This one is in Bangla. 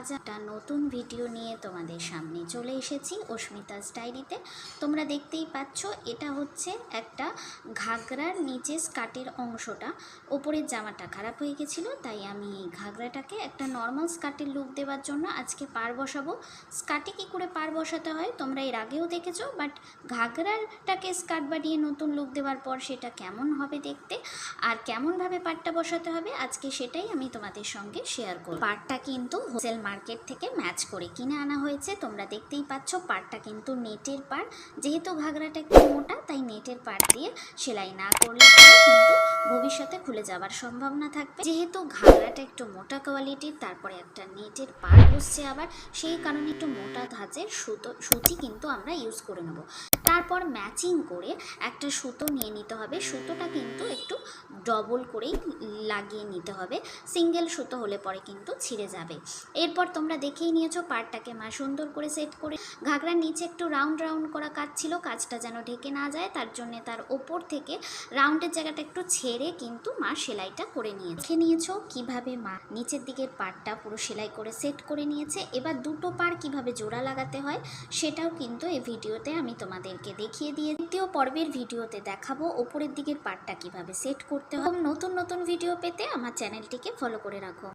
আজ একটা নতুন ভিডিও নিয়ে তোমাদের সামনে চলে এসেছি অস্মিতা স্টাইলিতে তোমরা দেখতেই পাচ্ছ, এটা হচ্ছে একটা ঘাগরার নিচে স্কার্টের অংশটা। ওপরের জামাটা খারাপ হয়ে গেছিল, তাই আমি এই ঘাগরাটাকে একটা নর্মাল স্কার্টের লুক দেওয়ার জন্য আজকে পার বসাবো। স্কার্টে কী করে পার বসাতে হয় তোমরা এর আগেও দেখেছ বাট ঘাগরাটাকে স্কার্ট বানিয়ে নতুন লুক দেওয়ার পর সেটা কেমন হবে দেখতে আর কেমনভাবে পাটটা বসাতে হবে, আজকে সেটাই আমি তোমাদের সঙ্গে শেয়ার করব। পাটটা কিন্তু হোলসেল মার্কেট থেকে ম্যাচ করে কিনে আনা হয়েছে। তোমরা দেখতেই পাচ্ছ পাটটা কিন্তু নেটের পার যেহেতু ঘাগরাটা একটু মোটা, তাই নেটের পার দিয়ে সেলাই না করলে কিন্তু ভবিষ্যতে খুলে যাওয়ার সম্ভাবনা থাকবে। যেহেতু ঘাগরাটা একটু মোটা কোয়ালিটির তারপরে একটা নেটের পার বসছে আবার, সেই কারণে একটু মোটা ধাঁচের সুতো সুতি কিন্তু আমরা ইউজ করে নেব। তারপর ম্যাচিং করে একটা সুতো নিয়ে নিতে হবে। সুতোটা কিন্তু একটু ডবল করেই লাগিয়ে নিতে হবে। সিঙ্গেল সুতো হলে পরে কিন্তু ছিঁড়ে যাবে। এরপর তোমরা দেখেই নিয়েছো পাড়টাকে মা সুন্দর করে সেট করে। ঘাগরার নিচে একটু রাউন্ড রাউন্ড করা কাজ ছিল, কাজটা যেন ঢেকে না যায়। তার জন্য তার ওপর থেকে রাউন্ডের জায়গাটা একটু ছেড়ে কিন্তু মা সেলাইটা করে নিয়েছে। দেখে নিয়েছো কীভাবে মা নিচের দিকের পাড়টা পুরো সেলাই করে সেট করে নিয়েছে। এবার দুটো পাড় কীভাবে জোড়া লাগাতে হয়, সেটাও কিন্তু এই ভিডিওতে আমি তোমাদেরকে দেখিয়ে দিয়ে দ্বিতীয় পর্বের ভিডিওতে দেখাবো ওপরের দিকের পার্টটা কীভাবে সেট করতে হবে নতুন নতুন ভিডিও পেতে আমার চ্যানেলটিকে ফলো করে রাখো।